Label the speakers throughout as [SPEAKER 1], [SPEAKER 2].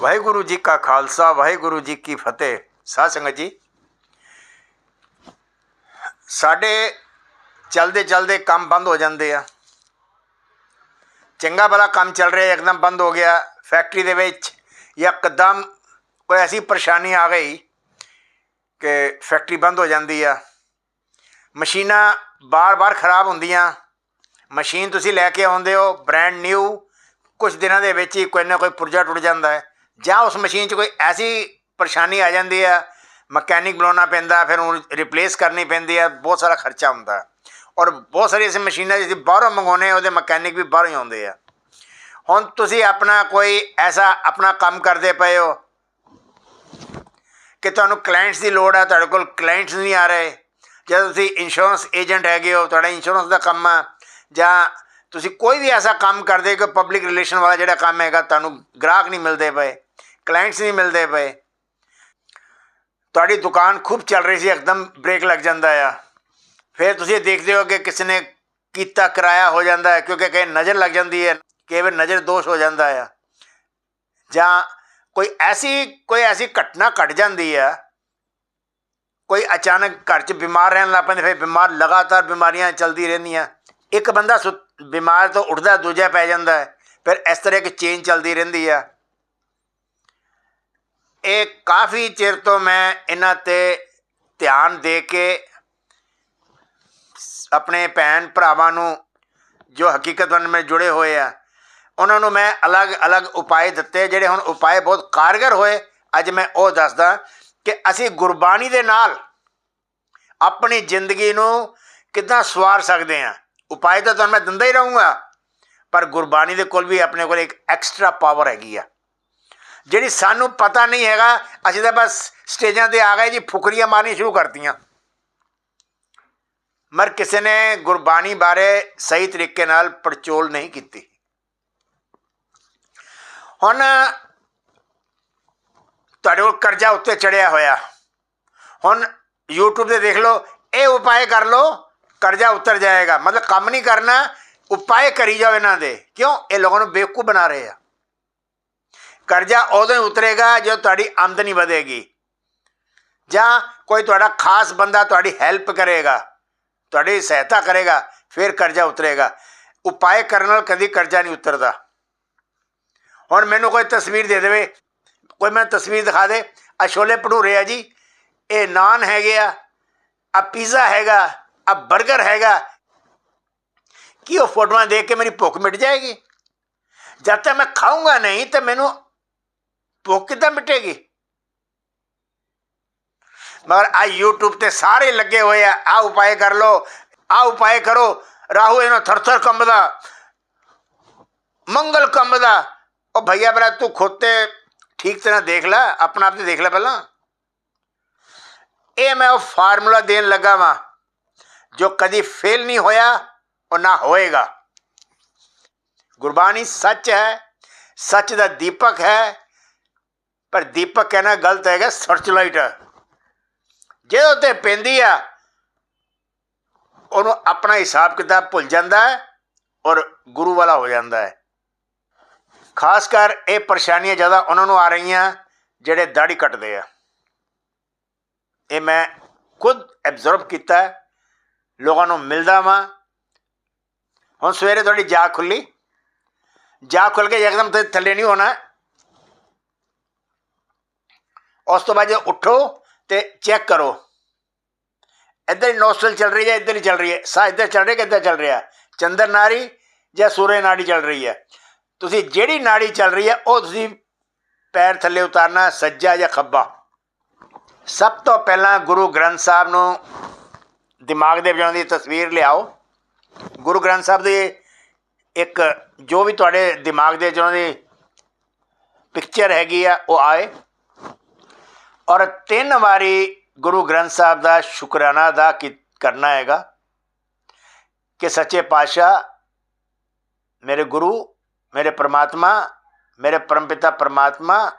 [SPEAKER 1] ਵਾਹਿਗੁਰੂ ਜੀ ਕਾ ਖਾਲਸਾ, ਵਾਹਿਗੁਰੂ ਜੀ ਕੀ ਫਤਿਹ। ਸਾਧ ਸੰਗਤ ਜੀ, ਸਾਡੇ ਚਲਦੇ ਚਲਦੇ ਕੰਮ ਬੰਦ ਹੋ ਜਾਂਦੇ ਆ। ਚੰਗਾ ਭਲਾ ਕੰਮ ਚੱਲ ਰਿਹਾ, ਇੱਕਦਮ ਬੰਦ ਹੋ ਗਿਆ। ਫੈਕਟਰੀ ਦੇ ਵਿੱਚ ਇੱਕਦਮ ਕੋਈ ਐਸੀ ਪਰੇਸ਼ਾਨੀ ਆ ਗਈ ਕਿ ਫੈਕਟਰੀ ਬੰਦ ਹੋ ਜਾਂਦੀ ਆ। ਮਸ਼ੀਨਾਂ ਬਾਰ-ਬਾਰ ਖਰਾਬ ਹੁੰਦੀਆਂ। ਮਸ਼ੀਨ ਤੁਸੀਂ ਲੈ ਕੇ ਆਉਂਦੇ ਹੋ ਬ੍ਰਾਂਡ ਨਿਊ ਕੁਝ ਦਿਨਾਂ ਦੇ ਵਿੱਚ ਹੀ ਕੋਈ ਨਾ ਕੋਈ ਪੁਰਜਾ ਟੁੱਟ ਜਾਂਦਾ ਹੈ। ਜਾਂ ਉਸ ਮਸ਼ੀਨ 'ਚ ਕੋਈ ਐਸੀ ਪਰੇਸ਼ਾਨੀ ਆ ਜਾਂਦੀ ਆ, ਮਕੈਨਿਕ ਬੁਲਾਉਣਾ ਪੈਂਦਾ, ਫਿਰ ਉਹਨੂੰ ਰਿਪਲੇਸ ਕਰਨੀ ਪੈਂਦੀ ਆ, ਬਹੁਤ ਸਾਰਾ ਖਰਚਾ ਹੁੰਦਾ। ਔਰ ਬਹੁਤ ਸਾਰੀ ਐਸੀ ਮਸ਼ੀਨਾਂ ਜਿਹਦੀ ਬਾਹਰੋਂ ਮੰਗਾਉਨੇ ਉਹਦੇ ਮਕੈਨਿਕ ਵੀ ਬਾਹਰੋਂ ਹੀ ਆਉਂਦੇ ਆ। ਹੁਣ ਤੁਸੀਂ ਆਪਣਾ ਕੋਈ ਐਸਾ ਆਪਣਾ ਕੰਮ ਕਰਦੇ ਪਏ ਹੋ ਕਿ ਤੁਹਾਨੂੰ ਕਲਾਇੰਟਸ ਦੀ ਲੋੜ ਆ, ਤੁਹਾਡੇ ਕੋਲ ਕਲਾਇੰਟਸ ਨਹੀਂ ਆ ਰਹੇ, ਜਾਂ ਤੁਸੀਂ ਇੰਸ਼ੋਰੈਂਸ ਏਜੰਟ ਹੈਗੇ ਹੋ, ਤੁਹਾਡਾ ਇੰਸ਼ੋਰੈਂਸ ਦਾ ਕੰਮ ਆ, ਜਾਂ ਤੁਸੀਂ ਕੋਈ ਵੀ ਐਸਾ ਕੰਮ ਕਰਦੇ ਕਿ ਪਬਲਿਕ ਰਿਲੇਸ਼ਨ ਵਾਲਾ ਜਿਹੜਾ ਕੰਮ ਹੈਗਾ, ਤੁਹਾਨੂੰ ਗ੍ਰਾਹਕ ਨਹੀਂ ਮਿਲਦੇ ਪਏ। ਕਲਾਇੰਟਸ ਨਹੀਂ ਮਿਲਦੇ ਪਏ। ਤੁਹਾਡੀ ਦੁਕਾਨ ਖੂਬ ਚੱਲ ਰਹੀ ਸੀ, ਇੱਕਦਮ ਬ੍ਰੇਕ ਲੱਗ ਜਾਂਦਾ ਆ। ਫਿਰ ਤੁਸੀਂ ਦੇਖਦੇ ਹੋ ਕਿ ਕਿਸੇ ਨੇ ਕੀਤਾ, ਕਿਰਾਇਆ ਹੋ ਜਾਂਦਾ ਹੈ, ਕਿਉਂਕਿ ਕਈ ਨਜ਼ਰ ਲੱਗ ਜਾਂਦੀ ਹੈ, ਕਈ ਵਾਰ ਨਜ਼ਰ ਦੋਸ਼ ਹੋ ਜਾਂਦਾ ਆ। ਜਾਂ ਕੋਈ ਐਸੀ ਕੋਈ ਐਸੀ ਘਟਨਾ ਘਟ ਜਾਂਦੀ ਆ, ਕੋਈ ਅਚਾਨਕ ਘਰ 'ਚ ਬਿਮਾਰ ਰਹਿਣ ਲੱਗ ਪੈਂਦੇ, ਫਿਰ ਬਿਮਾਰ ਲਗਾਤਾਰ ਬਿਮਾਰੀਆਂ ਚੱਲਦੀ ਰਹਿੰਦੀਆਂ। ਇੱਕ ਬੰਦਾ ਸੁ- ਬਿਮਾਰ ਤੋਂ ਉੱਠਦਾ, ਦੂਜਾ ਪੈ ਜਾਂਦਾ ਫਿਰ ਇਸ ਤਰ੍ਹਾਂ ਇੱਕ ਚੇਂਜ ਚੱਲਦੀ ਰਹਿੰਦੀ ਆ। ਇਹ ਕਾਫੀ ਚਿਰ ਤੋਂ ਮੈਂ ਇਹਨਾਂ ਤੇ ਧਿਆਨ ਦੇ ਕੇ ਆਪਣੇ ਭੈਣ ਭਰਾਵਾਂ ਨੂੰ ਜੋ ਹਕੀਕਤਨ ਨਾਲ ਜੁੜੇ ਹੋਏ ਆ, ਉਹਨਾਂ ਨੂੰ ਮੈਂ ਅਲੱਗ-ਅਲੱਗ ਉਪਾਏ ਦਿੱਤੇ, ਜਿਹੜੇ ਹੁਣ ਉਪਾਅ ਬਹੁਤ ਕਾਰਗਰ ਹੋਏ। ਅੱਜ ਮੈਂ ਉਹ ਦੱਸਦਾ ਕਿ ਅਸੀਂ ਗੁਰਬਾਣੀ ਦੇ ਨਾਲ ਆਪਣੀ ਜ਼ਿੰਦਗੀ ਨੂੰ ਕਿੱਦਾਂ ਸਵਾਰ ਸਕਦੇ ਹਾਂ। ਉਪਾਅ ਤਾਂ ਤੁਹਾਨੂੰ ਮੈਂ ਦਿੰਦਾ ਹੀ ਰਹੂੰਗਾ, ਪਰ ਗੁਰਬਾਣੀ ਦੇ ਕੋਲ ਵੀ ਆਪਣੇ ਕੋਲ ਇੱਕ ਐਕਸਟਰਾ ਪਾਵਰ ਹੈਗੀ ਆ। ਜਿਹੜੀ ਸਾਨੂੰ ਪਤਾ ਨਹੀਂ ਹੈਗਾ, ਅਸੀਂ ਤਾਂ ਬਸ ਸਟੇਜਾਂ ਤੇ ਆ ਗਏ ਜੀ, ਫੁਕਰੀਆਂ ਮਾਰਨੀ ਸ਼ੁਰੂ ਕਰਤੀਆਂ। ਮਰ ਕਿਸੇ ਨੇ ਗੁਰਬਾਣੀ ਬਾਰੇ ਸਹੀ ਤਰੀਕੇ ਨਾਲ ਪੜਚੋਲ ਨਹੀਂ ਕੀਤੀ। ਹੁਣ ਤੁਹਾਡੇ ਕੋਲ ਕਰਜ਼ਾ ਉੱਤੇ ਚੜਿਆ ਹੋਇਆ। ਹੁਣ YouTube ਤੇ ਦੇਖ ਲਓ, ਇਹ ਉਪਾਅ ਕਰ ਲਓ, ਕਰਜ਼ਾ ਉਤਰ ਜਾਏਗਾ। ਮਤਲਬ ਕੰਮ ਨਹੀਂ ਕਰਨਾ, ਉਪਾਅ ਕਰੀ ਜਾਓ ਇਹਨਾਂ ਦੇ। ਕਿਉਂ? ਇਹ ਲੋਕਾਂ ਨੂੰ ਬੇਵਕੂਫ ਬਣਾ ਰਹੇ ਆ। ਕਰਜ਼ਾ ਉਦੋਂ ਹੀ ਉਤਰੇਗਾ ਜਦੋਂ ਤੁਹਾਡੀ ਆਮਦਨੀ ਵਧੇਗੀ। ਜਾਂ ਕੋਈ ਤੁਹਾਡਾ ਖਾਸ ਬੰਦਾ ਤੁਹਾਡੀ ਹੈਲਪ ਕਰੇਗਾ, ਤੁਹਾਡੀ ਸਹਾਇਤਾ ਕਰੇਗਾ, ਫਿਰ ਕਰਜ਼ਾ ਉਤਰੇਗਾ। ਉਪਾਅ ਕਰਨ ਨਾਲ ਕਦੀ ਕਰਜ਼ਾ ਨਹੀਂ ਉਤਰਦਾ। ਹੁਣ ਮੈਨੂੰ ਕੋਈ ਤਸਵੀਰ ਦੇ ਦੇਵੇ, ਕੋਈ ਮੈਂ ਤਸਵੀਰ ਦਿਖਾ ਦੇ। ਆ ਛੋਲੇ ਭਟੂਰੇ ਆ ਜੀ, ਇਹ ਨਾਨ ਹੈਗੇ ਆ ਆ ਪੀਜ਼ਾ ਹੈਗਾ ਆ 버ਗਰ ਹੈਗਾ। ਕੀ ਉਹ ਫੋਟੋਆਂ ਦੇਖ ਕੇ ਮੇਰੀ ਭੁੱਖ ਮਿਟ ਜਾਏਗੀ? ਜਦ ਤੱਕ ਮੈਂ ਖਾਊਂਗਾ ਨਹੀਂ, ਤਾਂ ਮੈਨੂੰ ਭੁੱਖ ਕਿੱਦਾਂ ਮਿਟੇਗੀ? ਮਗਰ ਆ YouTube ਤੇ ਸਾਰੇ ਲੱਗੇ ਹੋਏ ਆ ਆ ਉਪਾਏ ਕਰ ਲੋ ਆ ਉਪਾਏ ਕਰੋ। ਰਾਹੂ ਇਹਨਾਂ ਥਰਥਰ ਕੰਬਦਾ, ਮੰਗਲ ਕੰਬਦਾ। ਉਹ ਭਈਆ ਬਰਾ ਤੂੰ ਖੋਤੇ ਠੀਕ ਤਰ੍ਹਾਂ ਦੇਖ ਲੈ, ਆਪਣਾ ਆਪ ਤੇ ਦੇਖ ਲੈ ਪਹਿਲਾਂ। ਇਹ ਮੈਂ ਉਹ ਫਾਰਮੂਲਾ ਦੇਣ ਲੱਗਾ ਵਾਂ, ਜੋ ਕਦੀ ਫੇਲ ਨਹੀਂ ਹੋਇਆ, ਉਹ ਨਾ ਹੋਏਗਾ। ਗੁਰਬਾਣੀ ਸੱਚ ਹੈ, ਸੱਚ ਦਾ ਦੀਪਕ ਹੈ ਪਰ ਦੀਪਕ ਕਹਿਣਾ ਗਲਤ ਹੈਗਾ ਸਰਚ ਲਾਈਟ ਜੇ ਉੱਤੇ ਪੈਂਦੀ ਆ, ਉਹਨੂੰ ਆਪਣਾ ਹਿਸਾਬ ਕਿਤਾਬ ਭੁੱਲ ਜਾਂਦਾ ਹੈ ਔਰ ਗੁਰੂ ਵਾਲਾ ਹੋ ਜਾਂਦਾ ਹੈ। ਖਾਸ ਕਰ ਇਹ ਪਰੇਸ਼ਾਨੀਆਂ ਜ਼ਿਆਦਾ ਉਹਨਾਂ ਨੂੰ ਆ ਰਹੀਆਂ ਜਿਹੜੇ ਦਾੜੀ ਕੱਟਦੇ ਆ। ਇਹ ਮੈਂ ਖੁਦ ਐਬਜ਼ਰਵ ਕੀਤਾ ਲੋਕਾਂ ਨੂੰ ਮਿਲਦਾ ਵਾਂ। ਹੁਣ ਸਵੇਰੇ ਤੁਹਾਡੀ ਜਾਗ ਖੁੱਲੀ ਜਾਗ ਖੁੱਲ ਕੇ ਇੱਕਦਮ ਥੱਲੇ ਨਹੀਂ ਹੋਣਾ। ਉਸ ਤੋਂ ਬਾਅਦ ਜੇ ਉੱਠੋ ਤੇ ਚੈੱਕ ਕਰੋ। ਇੱਧਰ ਹੀ ਨੋਸਟਲ ਚੱਲ ਰਹੀ ਹੈ, ਇੱਧਰ ਹੀ ਚੱਲ ਰਹੀ ਹੈ। ਸਾਹ ਇੱਧਰ ਚੱਲ ਰਿਹਾ ਕਿ ਇੱਧਰ ਚੱਲ ਰਿਹਾ? ਚੰਦਰ ਨਾੜੀ ਜਾਂ ਸੂਰਜ ਨਾੜੀ ਚੱਲ ਰਹੀ ਹੈ? ਤੁਸੀਂ ਜਿਹੜੀ ਨਾੜੀ ਚੱਲ ਰਹੀ ਹੈ, ਉਹ ਤੁਸੀਂ ਪੈਰ ਥੱਲੇ ਉਤਾਰਨਾ, ਸੱਜਾ ਜਾਂ ਖੱਬਾ। ਸਭ ਤੋਂ ਪਹਿਲਾਂ ਗੁਰੂ ਗ੍ਰੰਥ ਸਾਹਿਬ ਨੂੰ ਦਿਮਾਗ ਦੇ ਵਿੱਚ ਦੀ ਤਸਵੀਰ ਲਿਆਓ। ਗੁਰੂ ਗ੍ਰੰਥ ਸਾਹਿਬ ਦੇ ਇੱਕ ਜੋ ਵੀ ਤੁਹਾਡੇ ਦਿਮਾਗ ਦੇ ਵਿੱਚ ਉਹਨਾਂ ਦੀ ਪਿਕਚਰ ਹੈਗੀ ਆ, ਉਹ ਆਏ। ਔਰ ਤਿੰਨ ਵਾਰੀ ਗੁਰੂ ਗ੍ਰੰਥ ਸਾਹਿਬ ਦਾ ਸ਼ੁਕਰਾਨਾ ਅਦਾ ਕੀ- ਕਰਨਾ ਹੈਗਾ ਕਿ ਸੱਚੇ ਪਾਤਸ਼ਾਹ ਮੇਰੇ ਗੁਰੂ, ਮੇਰੇ ਪ੍ਰਮਾਤਮਾ, ਮੇਰੇ ਪਰਮਪਿਤਾ ਪ੍ਰਮਾਤਮਾ,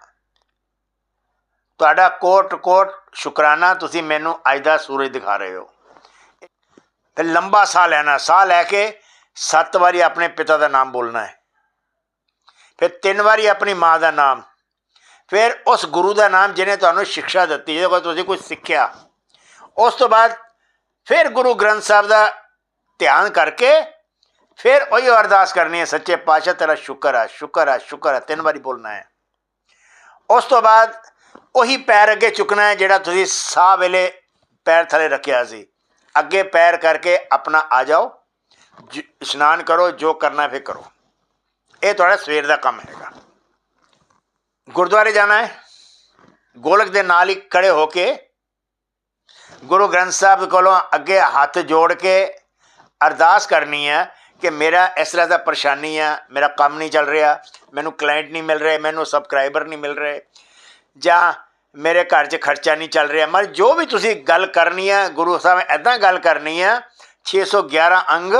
[SPEAKER 1] ਤੁਹਾਡਾ ਕੋਟ ਕੋਟ ਸ਼ੁਕਰਾਨਾ ਤੁਸੀਂ ਮੈਨੂੰ ਅੱਜ ਦਾ ਸੂਰਜ ਦਿਖਾ ਰਹੇ ਹੋ। ਤੇ ਲੰਬਾ ਸਾਹ ਲੈਣਾ, ਸਾਹ ਲੈ ਕੇ ਸੱਤ ਵਾਰੀ ਆਪਣੇ ਪਿਤਾ ਦਾ ਨਾਮ ਬੋਲਣਾ ਹੈ। ਫਿਰ ਤਿੰਨ ਵਾਰੀ ਆਪਣੀ ਮਾਂ ਦਾ ਨਾਮ ਫਿਰ ਉਸ ਗੁਰੂ ਦਾ ਨਾਮ ਜਿਹਨੇ ਤੁਹਾਨੂੰ ਸਿੱਖਿਆ ਦਿੱਤੀ, ਜਿਹਦੇ ਕੋਲ ਤੁਸੀਂ ਕੁਝ ਸਿੱਖਿਆ। ਉਸ ਤੋਂ ਬਾਅਦ ਫਿਰ ਗੁਰੂ ਗ੍ਰੰਥ ਸਾਹਿਬ ਦਾ ਧਿਆਨ ਕਰਕੇ ਫਿਰ ਉਹੀ ਅਰਦਾਸ ਕਰਨੀ ਹੈ, ਸੱਚੇ ਪਾਤਸ਼ਾਹ, ਤੇਰਾ ਸ਼ੁਕਰ ਹੈ ਸ਼ੁਕਰ ਆ, ਸ਼ੁਕਰ ਹੈ ਤਿੰਨ ਵਾਰੀ ਬੋਲਣਾ ਹੈ। ਉਸ ਤੋਂ ਬਾਅਦ ਉਹੀ ਪੈਰ ਅੱਗੇ ਚੁੱਕਣਾ ਹੈ, ਜਿਹੜਾ ਤੁਸੀਂ ਸਾਹ ਵੇਲੇ ਪੈਰ ਥੱਲੇ ਰੱਖਿਆ ਸੀ। ਅੱਗੇ ਪੈਰ ਕਰਕੇ ਆਪਣਾ ਆ ਜਾਓ ਇਸ਼ਨਾਨ ਕਰੋ, ਜੋ ਕਰਨਾ ਫਿਰ ਕਰੋ। ਇਹ ਤੁਹਾਡਾ ਸਵੇਰ ਦਾ ਕੰਮ ਹੈਗਾ। ਗੁਰਦੁਆਰੇ ਜਾਣਾ ਹੈ। ਗੋਲਕ ਦੇ ਨਾਲ ਹੀ ਖੜੇ ਹੋ ਕੇ ਗੁਰੂ ਗ੍ਰੰਥ ਸਾਹਿਬ ਕੋਲੋਂ ਅੱਗੇ ਹੱਥ ਜੋੜ ਕੇ ਅਰਦਾਸ ਕਰਨੀ ਹੈ ਕਿ ਮੇਰਾ ਇਸ ਤਰ੍ਹਾਂ ਦਾ ਪਰੇਸ਼ਾਨੀ ਆ, ਮੇਰਾ ਕੰਮ ਨਹੀਂ ਚੱਲ ਰਿਹਾ, ਮੈਨੂੰ ਕਲਾਇੰਟ ਨਹੀਂ ਮਿਲ ਰਹੇ, ਮੈਨੂੰ ਸਬਸਕ੍ਰਾਈਬਰ ਨਹੀਂ ਮਿਲ ਰਹੇ ਜਾਂ ਮੇਰੇ ਘਰ 'ਚ ਖਰਚਾ ਨਹੀਂ ਚੱਲ ਰਿਹਾ। ਮਰ ਜੋ ਵੀ ਤੁਸੀਂ ਗੱਲ ਕਰਨੀ ਹੈ, ਗੁਰੂ ਸਾਹਿਬ ਐਦਾਂ ਗੱਲ ਕਰਨੀ ਹੈ 611 ਅੰਗ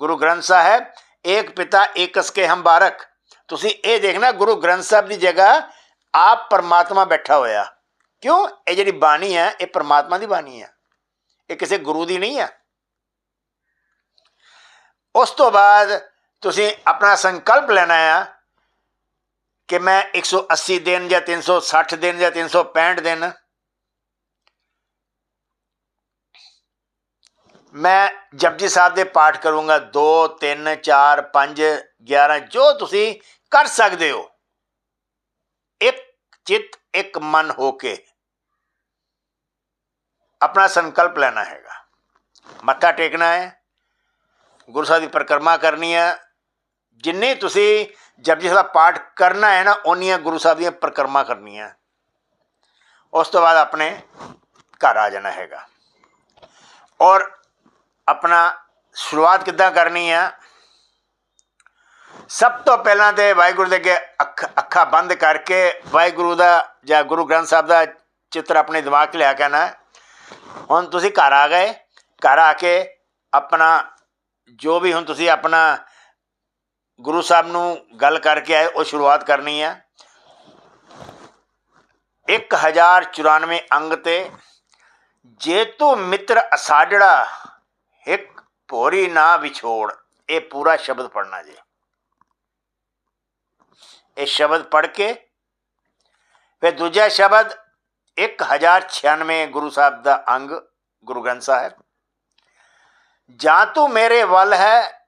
[SPEAKER 1] ਗੁਰੂ ਗ੍ਰੰਥ ਸਾਹਿਬ ਇੱਕ ਪਿਤਾ ਇੱਕ ਸਕੇ ਹਮ ਬਾਰਕ। ਤੁਸੀਂ ਇਹ ਦੇਖਣਾ ਗੁਰੂ ਗ੍ਰੰਥ ਸਾਹਿਬ ਦੀ ਜਗ੍ਹਾ ਆਪ ਪਰਮਾਤਮਾ ਬੈਠਾ ਹੋਇਆ। ਕਿਉਂ? ਇਹ ਜਿਹੜੀ ਬਾਣੀ ਹੈ, ਇਹ ਪਰਮਾਤਮਾ ਦੀ ਬਾਣੀ ਹੈ। ਇਹ ਕਿਸੇ ਗੁਰੂ ਦੀ ਨਹੀਂ ਹੈ। ਉਸ ਤੋਂ ਬਾਅਦ ਤੁਸੀਂ ਆਪਣਾ ਸੰਕਲਪ ਲੈਣਾ ਹੈ ਕਿ ਮੈਂ 180 ਦਿਨ ਜਾਂ 360 ਦਿਨ ਜਾਂ 365 ਦਿਨ ਮੈਂ ਜਪਜੀ ਸਾਹਿਬ ਦੇ ਪਾਠ ਕਰੂੰਗਾ 2 3 4 5 11 ਜੋ ਤੁਸੀਂ ਕਰ ਸਕਦੇ ਹੋ। ਇੱਕ ਚਿੱਤ, ਇੱਕ ਮਨ ਹੋ ਕੇ ਆਪਣਾ ਸੰਕਲਪ ਲੈਣਾ ਹੈਗਾ। ਮੱਥਾ ਟੇਕਣਾ ਹੈ। ਗੁਰੂ ਸਾਹਿਬ ਦੀ ਪਰਿਕਰਮਾ ਕਰਨੀ ਹੈ। ਜਿੰਨੇ ਤੁਸੀਂ ਜਪਜੀ ਸਾਹਿਬ ਦਾ ਪਾਠ ਕਰਨਾ ਹੈ ਨਾ ਉਹਨੀਆਂ ਗੁਰੂ ਸਾਹਿਬ ਦੀਆਂ ਪਰਿਕਰਮਾ ਕਰਨੀਆਂ। ਉਸ ਤੋਂ ਬਾਅਦ ਆਪਣੇ ਘਰ ਆ ਜਾਣਾ ਹੈਗਾ। ਔਰ ਆਪਣਾ ਸ਼ੁਰੂਆਤ ਕਿੱਦਾਂ ਕਰਨੀ ਹੈ ਸਭ ਤੋਂ ਪਹਿਲਾਂ ਤੇ ਵਾਹਿਗੁਰੂ ਦੇ ਅੱਗੇ ਅੱਖ ਅੱਖਾਂ ਬੰਦ ਕਰਕੇ ਵਾਹਿਗੁਰੂ ਦਾ ਜਾਂ ਗੁਰੂ ਗ੍ਰੰਥ ਸਾਹਿਬ ਦਾ ਚਿੱਤਰ ਆਪਣੇ ਦਿਮਾਗ 'ਚ ਲਿਆ ਕੇ ਆਉਣਾ ਹੁਣ ਤੁਸੀਂ ਘਰ ਆ ਗਏ, ਘਰ ਆ ਕੇ ਆਪਣਾ ਜੋ ਵੀ ਹੁਣ ਤੁਸੀਂ ਆਪਣਾ ਗੁਰੂ ਸਾਹਿਬ ਨੂੰ ਗੱਲ ਕਰਕੇ ਆਏ, ਉਹ ਸ਼ੁਰੂਆਤ ਕਰਨੀ ਹੈ 1094 ਅੰਗ ਤੇ ਜੇਤੂ ਮਿੱਤਰ ਅਸਾੜੜਾ ਇੱਕ ਭੋਰੀ ਨਾ ਵਿਛੋੜ। ਇਹ ਪੂਰਾ ਸ਼ਬਦ ਪੜਨਾ ਜੀ। ਇਹ ਸ਼ਬਦ ਪੜ ਕੇ ਫਿਰ ਦੂਜਾ ਸ਼ਬਦ 1096 ਗੁਰੂ ਸਾਹਿਬ ਦਾ ਅੰਗ, ਗੁਰੂ ਗ੍ਰੰਥ ਸਾਹਿਬ। ਜਾਂ ਤੂੰ ਮੇਰੇ ਵੱਲ ਹੈ,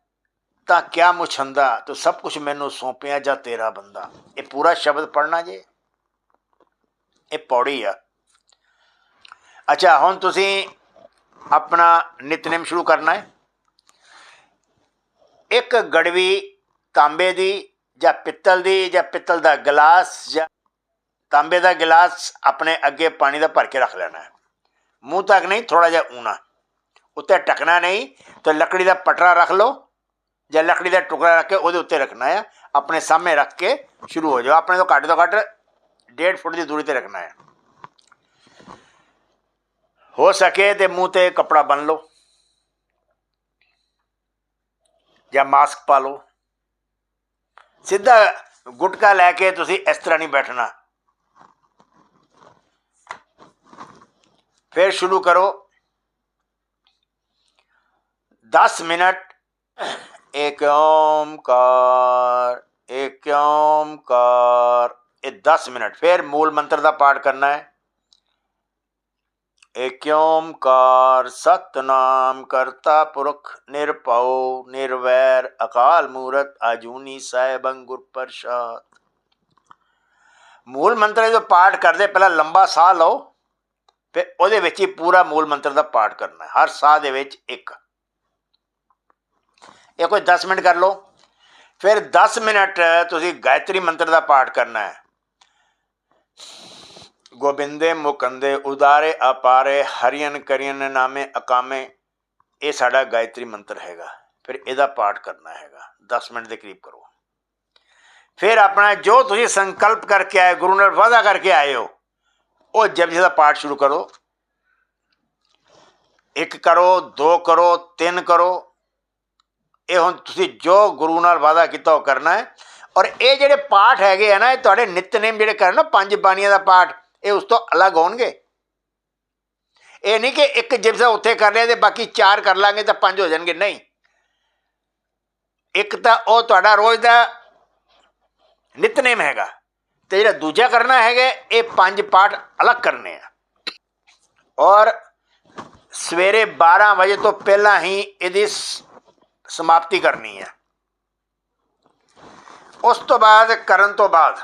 [SPEAKER 1] ਤਾਂ ਕਿਆ ਮੁਛੰਦਾ ਤੂੰ ਸਭ ਕੁਝ ਮੈਨੂੰ ਸੌਂਪਿਆ ਜਾਂ ਤੇਰਾ ਬੰਦਾ? ਇਹ ਪੂਰਾ ਸ਼ਬਦ ਪੜਨਾ ਜੇ। ਇਹ ਪੌੜੀ ਆ। ਅੱਛਾ, ਹੁਣ ਤੁਸੀਂ ਆਪਣਾ ਨਿਤਨੇਮ ਸ਼ੁਰੂ ਕਰਨਾ ਹੈ। ਇੱਕ ਗੜਵੀ ਤਾਂਬੇ ਦੀ ਜਾਂ ਪਿੱਤਲ ਦੀ ਜਾਂ ਪਿੱਤਲ ਦਾ ਗਲਾਸ ਜਾਂ ਤਾਂਬੇ ਦਾ ਗਲਾਸ ਆਪਣੇ ਅੱਗੇ ਪਾਣੀ ਦਾ ਭਰ ਕੇ ਰੱਖ ਲੈਣਾ ਹੈ। ਮੂੰਹ ਤੱਕ ਨਹੀਂ ਥੋੜਾ ਜਿਹਾ ਊਣਾ। ਉੱਤੇ ਟਕਣਾ ਨਹੀਂ, ਤਾਂ ਲੱਕੜੀ ਦਾ ਪਟਰਾ ਰੱਖ ਲਓ ਜਾਂ ਲੱਕੜੀ ਦਾ ਟੁਕੜਾ ਰੱਖ ਕੇ ਉਹਦੇ ਉੱਤੇ ਰੱਖਣਾ ਹੈ। ਆਪਣੇ ਸਾਹਮਣੇ ਰੱਖ ਕੇ ਸ਼ੁਰੂ ਹੋ ਜਾਓ। ਆਪਣੇ ਤੋਂ ਘੱਟ ਤੋਂ ਘੱਟ 1.5 ਫੁੱਟ ਦੀ ਦੂਰੀ ਤੇ ਰੱਖਣਾ ਹੈ। ਹੋ ਸਕੇ ਤੇ ਮੂੰਹ ਤੇ ਕਪੜਾ ਬੰਨ ਲਓ। ਜਾਂ ਮਾਸਕ ਪਾ ਲਓ। ਸਿੱਧਾ ਗੁਟਕਾ ਲੈ ਕੇ ਤੁਸੀਂ ਇਸ ਤਰ੍ਹਾਂ ਨਹੀਂ ਬੈਠਣਾ। ਫਿਰ ਸ਼ੁਰੂ ਕਰੋ। 10 ਮਿੰਟ। ਏਕ ਓਮਕਾਰ ਏਕ ਓਮਕਾਰ। ਇਹ 10 ਮਿੰਟ। ਫਿਰ ਮੂਲ ਮੰਤਰ ਦਾ ਪਾਠ ਕਰਨਾ ਹੈ। ਏਕ ਓਮਕਾਰ ਸਤਨਾਮ ਕਰਤਾ ਪੁਰਖ ਨਿਰਭਉ, ਨਿਰਵੈਰ ਅਕਾਲ ਮੂਰਤ ਆਜੂਨੀ ਸਾਹਿਬੰ ਗੁਰ ਪ੍ਰਸਾਦ। ਮੂਲ ਮੰਤਰ ਜੋ ਪਾਠ ਕਰਦੇ, ਪਹਿਲਾਂ ਲੰਬਾ ਸਾਹ ਲਓ ਫਿਰ ਉਹਦੇ ਵਿੱਚ ਹੀ ਪੂਰਾ ਮੂਲ ਮੰਤਰ ਦਾ ਪਾਠ ਕਰਨਾ ਹਰ ਸਾਹ ਦੇ ਵਿੱਚ ਇੱਕ। ਇਹ ਕੋਈ 10 ਮਿੰਟ ਕਰ ਲਓ। ਫਿਰ 10 ਮਿੰਟ ਤੁਸੀਂ ਗਾਇਤਰੀ ਮੰਤਰ ਦਾ ਪਾਠ ਕਰਨਾ ਹੈ। ਗੋਬਿੰਦੇ ਮੁਕੰਦੇ ਉਦਾਰੇ ਅਪਾਰੇ ਹਰੀਨ ਕਰੀਨ ਨਾਮੇ ਅਕਾਮੇ, ਇਹ ਸਾਡਾ ਗਾਇਤਰੀ ਮੰਤਰ ਹੈਗਾ। ਫਿਰ ਇਹਦਾ ਪਾਠ ਕਰਨਾ ਹੈਗਾ। 10 ਮਿੰਟ ਦੇ ਕਰੀਬ ਕਰੋ। ਫਿਰ ਆਪਣਾ ਜੋ ਤੁਸੀਂ ਸੰਕਲਪ ਕਰਕੇ ਆਏ, ਗੁਰੂ ਨਾਲ ਵਾਅਦਾ ਕਰਕੇ ਆਏ ਹੋ, ਉਹ ਜਪਜੀ ਦਾ ਪਾਠ ਸ਼ੁਰੂ ਕਰੋ। ਇੱਕ ਕਰੋ, ਦੋ ਕਰੋ, ਤਿੰਨ ਕਰੋ। ਇਹ ਹੁਣ ਤੁਸੀਂ ਜੋ ਗੁਰੂ ਨਾਲ ਵਾਅਦਾ ਕੀਤਾ, ਉਹ ਕਰਨਾ ਹੈ। ਔਰ ਇਹ ਜਿਹੜੇ ਪਾਠ ਹੈਗੇ ਆ ਨਾ, ਇਹ ਤੁਹਾਡੇ ਨਿਤਨੇਮ ਜਿਹੜੇ ਕਰਨਾ ਪੰਜ ਬਾਣੀਆਂ ਦਾ ਪਾਠ ਇਹ ਉਸ ਤੋਂ ਅਲੱਗ ਹੋਣਗੇ। ਇਹ ਨਹੀਂ ਕਿ ਇੱਕ ਜਿਪਸਾ ਉੱਥੇ ਕਰ ਲਿਆ ਤੇ ਬਾਕੀ ਚਾਰ ਕਰ ਲਾਂਗੇ ਤਾਂ ਪੰਜ ਹੋ ਜਾਣਗੇ। ਨਹੀਂ। ਇੱਕ ਤਾਂ ਉਹ ਤੁਹਾਡਾ ਰੋਜ਼ ਦਾ ਨਿਤਨੇਮ ਹੈਗਾ ਤੇ ਜਿਹੜਾ ਦੂਜਾ ਕਰਨਾ ਹੈਗਾ, ਇਹ ਪੰਜ ਪਾਠ ਅਲੱਗ ਕਰਨੇ ਆ। ਔਰ ਸਵੇਰੇ 12 ਵਜੇ ਤੋਂ ਪਹਿਲਾਂ ਹੀ ਇਹਦੀ ਸਮਾਪਤੀ ਕਰਨੀ ਹੈ ਉਸ ਤੋਂ ਬਾਅਦ ਕਰਨ ਤੋਂ ਬਾਅਦ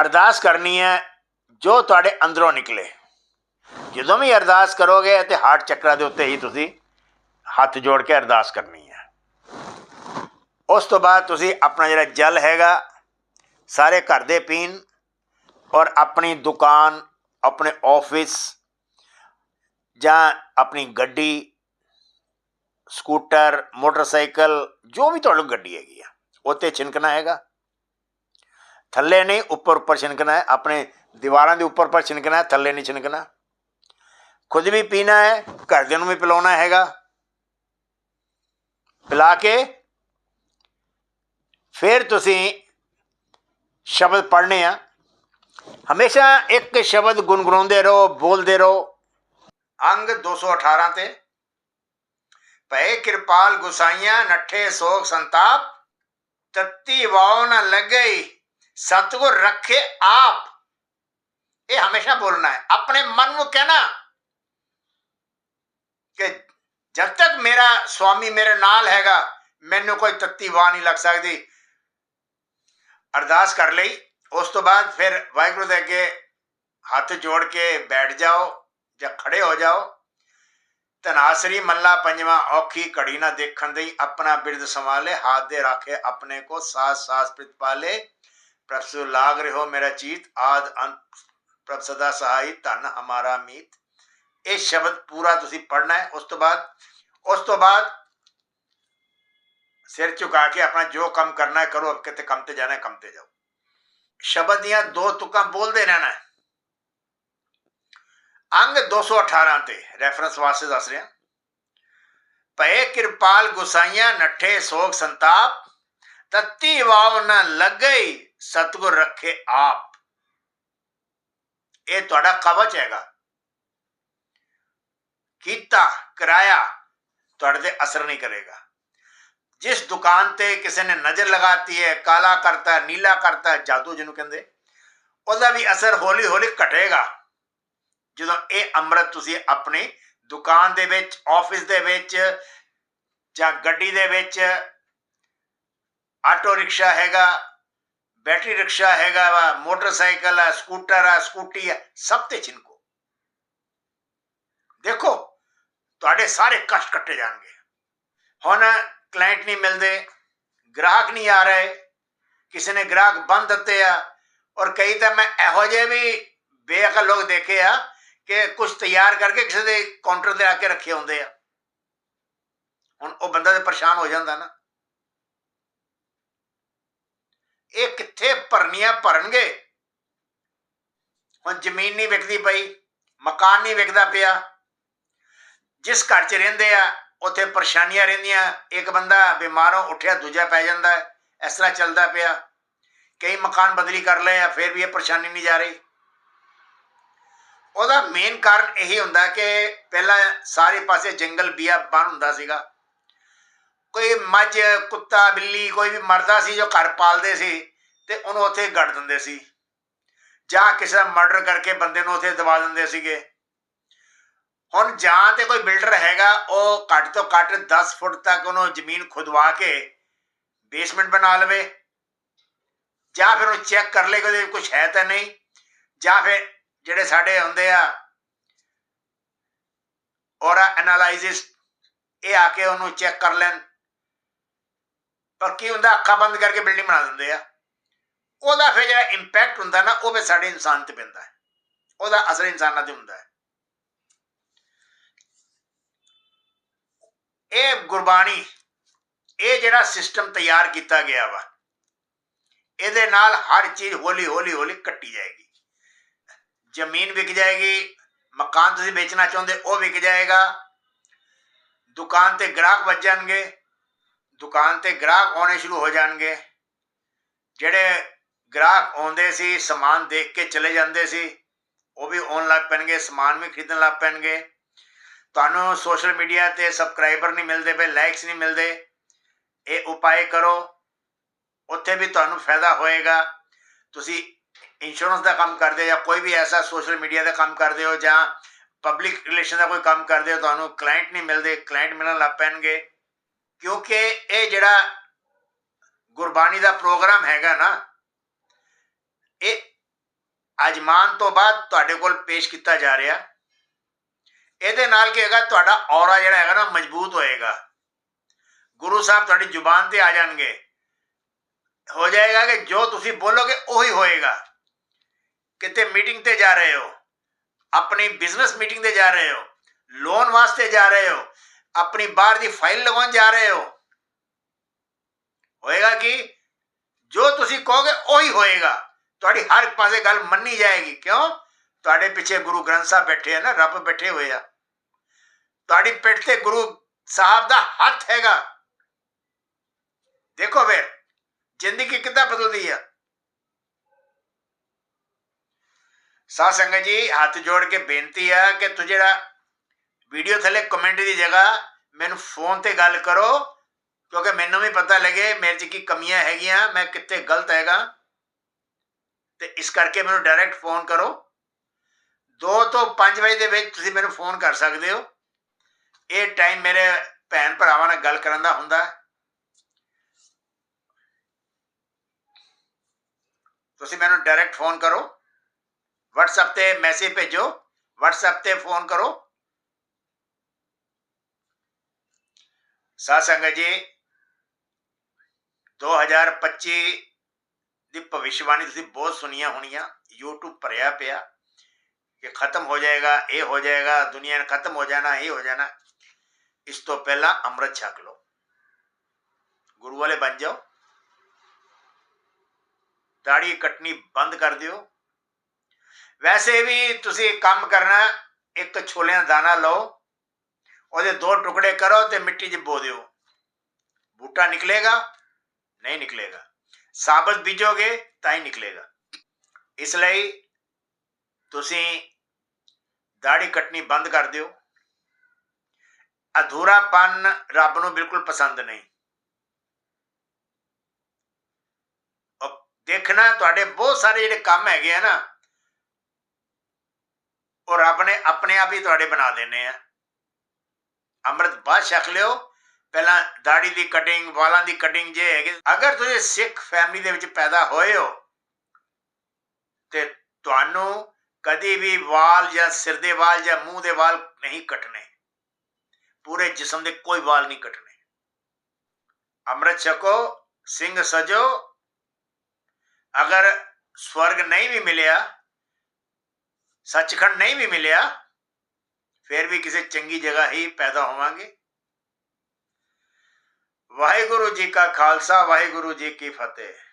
[SPEAKER 1] ਅਰਦਾਸ ਕਰਨੀ ਹੈ ਜੋ ਤੁਹਾਡੇ ਅੰਦਰੋਂ ਨਿਕਲੇ ਜਦੋਂ ਵੀ ਅਰਦਾਸ ਕਰੋਗੇ ਤੇ ਹਾਰਟ ਚੱਕਰਾਂ ਦੇ ਉੱਤੇ ਹੀ ਤੁਸੀਂ ਹੱਥ ਜੋੜ ਕੇ ਅਰਦਾਸ ਕਰਨੀ ਹੈ ਉਸ ਤੋਂ ਬਾਅਦ ਤੁਸੀਂ ਆਪਣਾ ਜਿਹੜਾ ਜਲ ਹੈਗਾ ਸਾਰੇ ਘਰ ਦੇ ਪੀਣ ਔਰ ਆਪਣੀ ਦੁਕਾਨ ਆਪਣੇ ਆਫਿਸ ਜਾਂ ਆਪਣੀ ਗੱਡੀ ਸਕੂਟਰ ਮੋਟਰਸਾਈਕਲ ਜੋ ਵੀ ਤੁਹਾਡੀ ਗੱਡੀ ਹੈਗੀ ਆ ਉੱਤੇ ਛਿਨਕਣਾ ਹੈਗਾ ਥੱਲੇ ਨਹੀਂ, ਉੱਪਰ ਉੱਪਰ ਛਿਨਕਣਾ ਹੈ, ਆਪਣੇ ਦੀਵਾਰਾਂ ਦੇ ਉੱਪਰ ਉੱਪਰ ਛਿਨਕਣਾ ਹੈ, ਥੱਲੇ ਨਹੀਂ ਛਿਨਕਣਾ ਖੁਦ ਵੀ ਪੀਣਾ ਹੈ, ਘਰਦਿਆਂ ਨੂੰ ਵੀ ਪਿਲਾਉਣਾ ਹੈਗਾ। ਪਿਲਾ ਕੇ ਫਿਰ ਤੁਸੀਂ ਸ਼ਬਦ ਪੜ੍ਹਨੇ ਆ। ਹਮੇਸ਼ਾ ਇੱਕ ਸ਼ਬਦ ਗੁੰਗਣਾਉਂਦੇ ਰਹੋ, ਬੋਲਦੇ ਰਹੋ। ਅੰਗ 218 ਤੇ, ਭਏ ਕਿਰਪਾਲ ਗੁਸਾਈਆਂ, ਨੱਠੇ ਸੋਗ ਸੰਤਾਪ, ਤੱਤੀ ਵਾਉ ਨ ਲੱਗਈ ਸਤਗੁਰ ਰੱਖੇ ਆਪ। ਇਹ ਹਮੇਸ਼ਾ ਬੋਲਣਾ ਹੈ। ਆਪਣੇ ਮਨ ਨੂੰ ਕਹਿਣਾ ਕਿ ਜਦ ਤੱਕ ਮੇਰਾ ਸਵਾਮੀ ਮੇਰੇ ਨਾਲ ਹੈਗਾ, ਮੈਨੂੰ ਕੋਈ ਤੱਤੀ ਵਾਹ ਨਹੀਂ ਲੱਗ ਸਕਦੀ। ਅਰਦਾਸ ਕਰ ਲਈ। ਉਸ ਤੋਂ ਬਾਅਦ ਫਿਰ ਵਾਹਿਗੁਰੂ ਦੇ ਅੱਗੇ ਹੱਥ ਜੋੜ ਕੇ ਬੈਠ ਜਾਓ ਜਾਂ ਖੜੇ ਹੋ ਜਾਓ। ਤਨਾਸਰੀ ਮੱਲਾ ਪੰਜਵਾਂ ਔਖੀ ਘੜੀ ਨਾ ਦੇਖਣ ਦੇ ਆਪਣਾ ਬਿਰਦ ਸੰਭਾਲੇ, ਹੱਥ ਦੇ ਰਾਖੇ ਆਪਣੇ ਕੋ ਸਾਸ ਸਾਸ ਪ੍ਰਿਤ ਪਾਲੇ ਪ੍ਰਭ ਸੁ ਲਾਗ ਰਹੋ ਮੇਰਾ ਚੀਤ ਆਦ ਅੰਤ ਪ੍ਰਭ ਸਦਾ ਸਹਾਈ ਧਨ ਹਮਾਰਾ ਮੀਤ ਇਹ ਸ਼ਬਦ ਪੂਰਾ ਤੁਸੀਂ ਪੜਨਾ ਹੈ ਉਸ ਤੋਂ ਬਾਅਦ ਉਸ ਤੋਂ ਬਾਅਦ ਸਿਰ ਝੁਕਾ ਕੇ ਆਪਣਾ ਜੋ ਕੰਮ ਕਰਨਾ ਹੈ ਕਰੋ ਅਬ ਕਿਤੇ ਕੰਮ ਤੇ ਜਾਣਾ ਹੈ ਕੰਮ ਤੇ ਜਾਓ ਸ਼ਬਦ ਦੀਆਂ ਦੋ ਤੁਕਾਂ ਬੋਲਦੇ ਰਹਿਣਾ ਹੈ ਅੰਗ 218 ਤੇ ਰੈਫਰੈਂਸ ਵਾਸਤੇ ਦੱਸ ਰਿਹਾ ਭਏ ਕਿਰਪਾਲ ਗੁਸਾਈਆਂ ਨੱਠੇ ਸੋਗ ਸੰਤਾਪ ਤਤੀ ਵਾਵ ਨ ਲੱਗਈ ਸਤਗੁਰ ਰੱਖੇ ਆਪ। ਇਹ ਤੁਹਾਡਾ ਕਵਚ ਹੈਗਾ। ਕੀਤਾ ਕਰਾਇਆ ਤੁਹਾਡੇ ਤੇ ਅਸਰ ਨਹੀਂ ਕਰੇਗਾ। ਜਿਸ ਦੁਕਾਨ ਤੇ ਕਿਸੇ ਨੇ ਨਜ਼ਰ ਲਗਾਤੀ ਹੈ ਕਾਲਾ ਕਰਤਾ ਹੈ, ਨੀਲਾ ਕਰਤਾ ਜਾਦੂ ਜਿਹਨੂੰ ਕਹਿੰਦੇ ਉਹਦਾ ਵੀ ਅਸਰ ਹੌਲੀ ਹੌਲੀ ਘਟੇਗਾ। ਜਦੋਂ ਇਹ ਅੰਮ੍ਰਿਤ ਤੁਸੀਂ ਆਪਣੀ ਦੁਕਾਨ ਦੇ ਵਿੱਚ ਆਫਿਸ ਦੇ ਵਿੱਚ ਜਾਂ ਗੱਡੀ ਦੇ ਵਿੱਚ ਆਟੋ ਰਿਕਸ਼ਾ ਹੈਗਾ ਬੈਟਰੀ ਰਿਕਸ਼ਾ ਹੈਗਾ ਵਾ, ਮੋਟਰਸਾਈਕਲ ਆ, ਸਕੂਟਰ ਆ, ਸਕੂਟੀ ਆ, ਸਭ ਤੇ ਛਿਨਕੋ ਦੇਖੋ, ਤੁਹਾਡੇ ਸਾਰੇ ਕਸ਼ਟ ਕੱਟੇ ਜਾਣਗੇ। ਹੁਣ ਕਲਾਇੰਟ ਨਹੀਂ ਮਿਲਦੇ, ਗ੍ਰਾਹਕ ਨਹੀਂ ਆ ਰਹੇ, ਕਿਸੇ ਨੇ ਗ੍ਰਾਹਕ ਬੰਦ ਦਿੱਤੇ ਆ, ਔਰ ਕਈ ਤਾਂ ਮੈਂ ਇਹੋ ਜਿਹੇ ਵੀ ਬੇਅਕਲ ਲੋਕ ਦੇਖੇ ਆ ਕਿ ਕੁਝ ਤਿਆਰ ਕਰਕੇ ਕਿਸੇ ਦੇ ਕਾਊਂਟਰ ਤੇ ਆ ਕੇ ਰੱਖੇ ਹੁੰਦੇ ਆ। ਹੁਣ ਉਹ ਬੰਦਾ ਤੇ ਪਰੇਸ਼ਾਨ ਹੋ ਜਾਂਦਾ ਨਾ। ਇਹ ਕਿੱਥੇ ਭਰਨੀਆਂ ਭਰਨਗੇ? ਹੁਣ ਜ਼ਮੀਨ ਨਹੀਂ ਵਿਕਦੀ ਪਈ, ਮਕਾਨ ਨਹੀਂ ਵਿਕਦਾ ਪਿਆ। ਜਿਸ ਘਰ 'ਚ ਰਹਿੰਦੇ ਆ, ਉੱਥੇ ਪਰੇਸ਼ਾਨੀਆਂ ਰਹਿੰਦੀਆਂ। ਇੱਕ ਬੰਦਾ ਬਿਮਾਰੋਂ ਉੱਠਿਆ, ਦੂਜਾ ਪੈ ਜਾਂਦਾ ਇਸ ਤਰ੍ਹਾਂ ਚੱਲਦਾ ਪਿਆ। ਕਈ ਮਕਾਨ ਬਦਲੀ ਕਰ ਲਏ ਆ, ਫਿਰ ਵੀ ਇਹ ਪਰੇਸ਼ਾਨੀ ਨਹੀਂ ਜਾ ਰਹੀ। ਉਹਦਾ ਮੇਨ ਕਾਰਨ ਇਹੀ ਹੁੰਦਾ ਕਿ ਪਹਿਲਾਂ ਸਾਰੇ ਪਾਸੇ ਜੰਗਲ, ਬੀਆ ਬਣ ਹੁੰਦਾ ਸੀਗਾ। ਕੋਈ ਮੱਝ, ਕੁੱਤਾ, ਬਿੱਲੀ ਕੋਈ ਵੀ ਮਰਦਾ ਸੀ ਜੋ ਘਰ ਪਾਲਦੇ ਸੀ ਤੇ ਉਹਨੂੰ ਉੱਥੇ ਗੱਡ ਦਿੰਦੇ ਸੀ। ਜਾਂ ਕਿਸੇ ਦਾ ਮਰਡਰ ਕਰਕੇ ਬੰਦੇ ਨੂੰ ਉੱਥੇ ਦਬਾ ਦਿੰਦੇ ਸੀਗੇ। ਹੁਣ ਜਾਂ ਤੇ ਕੋਈ ਬਿਲਡਰ ਹੈਗਾ, ਉਹ ਘੱਟ ਤੋਂ ਘੱਟ 10 ਫੁੱਟ ਤੱਕ ਉਹਨੂੰ ਜ਼ਮੀਨ ਖੁਦਵਾ ਕੇ ਬੇਸਮੈਂਟ ਬਣਾ ਲਵੇ। ਜਾਂ ਫਿਰ ਉਹ ਚੈੱਕ ਕਰ ਲੇ ਕਿ ਉਹਦੇ ਕੁਝ ਹੈ ਤਾਂ ਨਹੀਂ। ਜਾਂ ਫਿਰ ਜਿਹੜੇ ਸਾਡੇ ਹੁੰਦੇ ਆ ਔਰਾ ਐਨਾਲਾਈਸਿਸ ਇਹ ਆ ਕੇ ਉਹਨੂੰ ਚੈੱਕ ਕਰ ਲੈਣ। ਪਰ ਕੀ ਹੁੰਦਾ, ਅੱਖਾਂ ਬੰਦ ਕਰਕੇ ਬਿਲਡਿੰਗ ਬਣਾ ਦਿੰਦੇ ਆ। ਉਹਦਾ ਫਿਰ ਜਿਹੜਾ ਇੰਪੈਕਟ ਹੁੰਦਾ ਨਾ, ਉਹ ਵੀ ਸਾਡੇ ਇਨਸਾਨ ਤੇ ਪੈਂਦਾ ਹੈ। ਉਹਦਾ ਅਸਰ ਇਨਸਾਨਾਂ ਤੇ ਹੁੰਦਾ ਹੈ। ਇਹ ਗੁਰਬਾਣੀ, ਇਹ ਜਿਹੜਾ ਸਿਸਟਮ ਤਿਆਰ ਕੀਤਾ ਗਿਆ ਵਾ, ਇਹਦੇ ਨਾਲ ਹਰ ਚੀਜ਼ ਹੌਲੀ ਹੌਲੀ ਹੌਲੀ ਕੱਟੀ ਜਾਏਗੀ। ਜ਼ਮੀਨ ਵਿਕ ਜਾਏਗੀ, ਮਕਾਨ ਤੁਸੀਂ ਵੇਚਣਾ ਚਾਹੁੰਦੇ, ਉਹ ਵਿਕ ਜਾਏਗਾ। ਦੁਕਾਨ ਤੇ ਗ੍ਰਾਹਕ ਵੱਜ ਜਾਣਗੇ ਦੁਕਾਨ ਤੇ ਗ੍ਰਾਹਕ ਆਉਣੇ ਸ਼ੁਰੂ ਹੋ ਜਾਣਗੇ। ਜਿਹੜੇ ਗ੍ਰਾਹਕ ਆਉਂਦੇ ਸੀ, ਸਮਾਨ ਦੇਖ ਕੇ ਚਲੇ ਜਾਂਦੇ ਸੀ, ਉਹ ਵੀ ਆਉਣ ਲੱਗ ਪੈਣਗੇ, ਸਮਾਨ ਵੀ ਖਰੀਦਣ ਲੱਗ ਪੈਣਗੇ। ਤੁਹਾਨੂੰ ਸੋਸ਼ਲ ਮੀਡੀਆ ਤੇ ਸਬਸਕ੍ਰਾਈਬਰ ਨਹੀਂ ਮਿਲਦੇ ਪਏ, ਲਾਈਕਸ ਨਹੀਂ ਮਿਲਦੇ। ਇਹ ਉਪਾਏ ਕਰੋ, ਉੱਥੇ ਵੀ ਤੁਹਾਨੂੰ ਫਾਇਦਾ ਹੋਏਗਾ। ਤੁਸੀਂ ਇੰਸ਼ੋਰੈਂਸ ਦਾ ਕੰਮ ਕਰਦੇ ਜਾਂ ਕੋਈ ਵੀ ਐਸਾ ਸੋਸ਼ਲ ਮੀਡੀਆ ਦਾ ਕੰਮ ਕਰਦੇ ਹੋ ਜਾਂ ਪਬਲਿਕ ਰਿਲੇਸ਼ਨ ਦਾ ਕੋਈ ਕੰਮ ਕਰਦੇ ਹੋ, ਤੁਹਾਨੂੰ ਕਲਾਇੰਟ ਨਹੀਂ ਮਿਲਦੇ ਕਲਾਇੰਟ ਮਿਲਣ ਲੱਗ ਪੈਣਗੇ। ਕਿਉਂਕਿ ਇਹ ਜਿਹੜਾ ਗੁਰਬਾਣੀ ਦਾ ਪ੍ਰੋਗਰਾਮ ਹੈਗਾ ਨਾ, ਇਹ ਅਜਮਾਨ ਤੋਂ ਬਾਅਦ ਤੁਹਾਡੇ ਕੋਲ ਪੇਸ਼ ਕੀਤਾ ਜਾ ਰਿਹਾ। ਇਹਦੇ ਨਾਲ ਕੀ ਹੈਗਾ, ਤੁਹਾਡਾ ਔਰਾ ਜਿਹੜਾ ਹੈਗਾ ਨਾ ਮਜ਼ਬੂਤ ਹੋਏਗਾ। ਗੁਰੂ ਸਾਹਿਬ ਤੁਹਾਡੀ ਜ਼ੁਬਾਨ ਤੇ ਆ ਜਾਣਗੇ। ਹੋ ਜਾਏਗਾ ਕਿ ਜੋ ਤੁਸੀਂ ਬੋਲੋਗੇ ਉਹੀ ਹੋਏਗਾ। ਕਿਤੇ ਮੀਟਿੰਗ ਤੇ ਜਾ ਰਹੇ ਹੋ, ਆਪਣੀ ਬਿਜ਼ਨਸ ਮੀਟਿੰਗ ਤੇ ਜਾ ਰਹੇ ਹੋ, ਲੋਨ ਵਾਸਤੇ ਜਾ ਰਹੇ ਹੋ ਆਪਣੀ ਬਾਹਰ ਦੀ ਫਾਈਲ ਲਗਾਉਣ ਜਾ ਰਹੇ ਹੋ। ਹੋਏਗਾ ਕਿ? ਜੋ ਤੁਸੀਂ ਕਹੋਗੇ ਉਹੀ ਹੋਏਗਾ। ਤੁਹਾਡੀ ਹਰ ਪਾਸੇ ਗੱਲ ਮੰਨੀ ਜਾਏਗੀ। ਕਿਉਂ? ਤੁਹਾਡੇ ਪਿੱਛੇ ਗੁਰੂ ਗ੍ਰੰਥ ਸਾਹਿਬ ਬੈਠੇ ਆ ਨਾ, ਰੱਬ ਬੈਠੇ ਹੋਏ ਆ। ਤੁਹਾਡੀ ਪਿੱਠ ਤੇ ਗੁਰੂ ਸਾਹਿਬ ਦਾ ਹੱਥ ਹੈਗਾ। ਦੇਖੋ ਫਿਰ, ਜ਼ਿੰਦਗੀ ਕਿੱਦਾਂ ਬਦਲਦੀ ਆ। ਸਾਧ ਸੰਗਤ ਜੀ, ਹੱਥ ਜੋੜ ਕੇ ਬੇਨਤੀ ਆ ਕਿ ਤੂੰ ਜਿਹੜਾ ਵੀਡੀਓ ਥੱਲੇ ਕਮੈਂਟ ਦੀ ਜਗ੍ਹਾ ਮੈਨੂੰ ਫੋਨ ਤੇ ਗੱਲ ਕਰੋ, ਕਿਉਂਕਿ ਮੈਨੂੰ ਵੀ ਪਤਾ ਲੱਗੇ ਮੇਰੇ 'ਚ ਕੀ ਕਮੀਆਂ ਹੈਗੀਆਂ, ਮੈਂ ਕਿੱਥੇ ਗਲਤ ਹੈਗਾ। ਤੇ ਇਸ ਕਰਕੇ ਮੈਨੂੰ ਡਾਇਰੈਕਟ ਫੋਨ ਕਰੋ। 2 ਤੋਂ 5 ਵਜੇ ਦੇ ਵਿੱਚ ਤੁਸੀਂ ਮੈਨੂੰ ਫੋਨ ਕਰ ਸਕਦੇ ਹੋ। ਇਹ ਟਾਈਮ ਮੇਰੇ ਭੈਣ ਭਰਾਵਾਂ ਨਾਲ ਗੱਲ ਕਰਨ ਦਾ ਹੁੰਦਾ। ਤੁਸੀਂ ਮੈਨੂੰ ਡਾਇਰੈਕਟ ਫੋਨ ਕਰੋ। WhatsApp ਤੇ ਮੈਸੇਜ ਭੇਜੋ। WhatsApp ਤੇ ਫੋਨ ਕਰੋ। ਸਾਧ ਸੰਗਤ ਜੀ 2025 ਦੀ ਭਵਿਸ਼ਵਾਣੀ ਤੁਸੀਂ ਬਹੁਤ ਸੁਣੀਆਂ ਹੋਣੀਆਂ, YouTube ਭਰਿਆ ਪਿਆ ਕਿ ਖਤਮ ਹੋ ਜਾਏਗਾ, ਇਹ ਹੋ ਜਾਏਗਾ, ਦੁਨੀਆ ਖਤਮ ਹੋ ਜਾਣਾ, ਇਹ ਹੋ ਜਾਣਾ। ਇਸ ਤੋਂ ਪਹਿਲਾਂ ਅੰਮ੍ਰਿਤ ਛਕ ਲਓ। ਗੁਰੂ ਵਾਲੇ ਬਣ ਜਾਓ। ਦਾੜੀ ਕੱਟਣੀ ਬੰਦ ਕਰ ਦਿਓ। ਵੈਸੇ ਵੀ ਤੁਸੀਂ ਕੰਮ ਕਰਨਾ, ਇੱਕ ਛੋਲਿਆਂ ਦਾਣਾ ਲਓ। ਉਹਦੇ ਦੋ ਟੁਕੜੇ ਕਰੋ ਤੇ ਮਿੱਟੀ 'ਚ ਬੋ ਦਿਓ। ਬੂਟਾ ਨਿਕਲੇਗਾ, ਨਹੀਂ ਨਿਕਲੇਗਾ। ਸਾਬਤ ਬੀਜੋਗੇ, ਤਾਂ ਹੀ ਨਿਕਲੇਗਾ। ਇਸ ਲਈ ਤੁਸੀਂ ਦਾੜੀ ਕੱਟਣੀ ਬੰਦ ਕਰ ਦਿਓ। ਅਧੂਰਾਪਨ ਰੱਬ ਨੂੰ ਬਿਲਕੁਲ ਪਸੰਦ ਨਹੀਂ। ਦੇਖਣਾ, ਤੁਹਾਡੇ ਬਹੁਤ ਸਾਰੇ ਜਿਹੜੇ ਕੰਮ ਹੈਗੇ ਆ ਨਾ, ਉਹ ਰੱਬ ਨੇ ਆਪਣੇ ਆਪ ਹੀ ਤੁਹਾਡੇ ਬਣਾ ਦੇਣੇ ਆ। ਅੰਮ੍ਰਿਤ ਬਾਅਦ ਛਕ ਲਿਓ। ਪਹਿਲਾਂ ਦਾੜੀ ਦੀ ਕਟਿੰਗ ਵਾਲਾਂ ਦੀ ਕਟਿੰਗ ਜੇ ਹੈਗੇ, ਅਗਰ ਤੁਸੀਂ ਸਿੱਖ ਫੈਮਿਲੀ ਦੇ ਵਿੱਚ ਪੈਦਾ ਹੋਏ ਹੋ, ਤੇ ਤੁਹਾਨੂੰ ਕਦੀ ਵੀ ਵਾਲ ਜਾਂ ਸਿਰ ਦੇ ਵਾਲ ਜਾਂ ਮੂੰਹ ਦੇ ਵਾਲ ਨਹੀਂ ਕੱਟਣੇ। ਪੂਰੇ ਜਿਸਮ ਦੇ ਕੋਈ ਵਾਲ ਨਹੀਂ ਕੱਟਣੇ। ਅੰਮ੍ਰਿਤ ਛਕੋ, ਸਿੰਘ ਸਜੋ। ਅਗਰ ਸਵਰਗ ਨਹੀਂ ਵੀ ਮਿਲਿਆ, ਸੱਚਖੰਡ ਨਹੀਂ ਵੀ ਮਿਲਿਆ ਫਿਰ ਵੀ ਕਿਸੇ ਚੰਗੀ ਜਗ੍ਹਾ ਹੀ ਪੈਦਾ ਹੋਵਾਂਗੇ। ਵਾਹਿਗੁਰੂ ਜੀ ਕਾ ਖਾਲਸਾ, ਵਾਹਿਗੁਰੂ ਜੀ ਕੀ ਫਤਿਹ।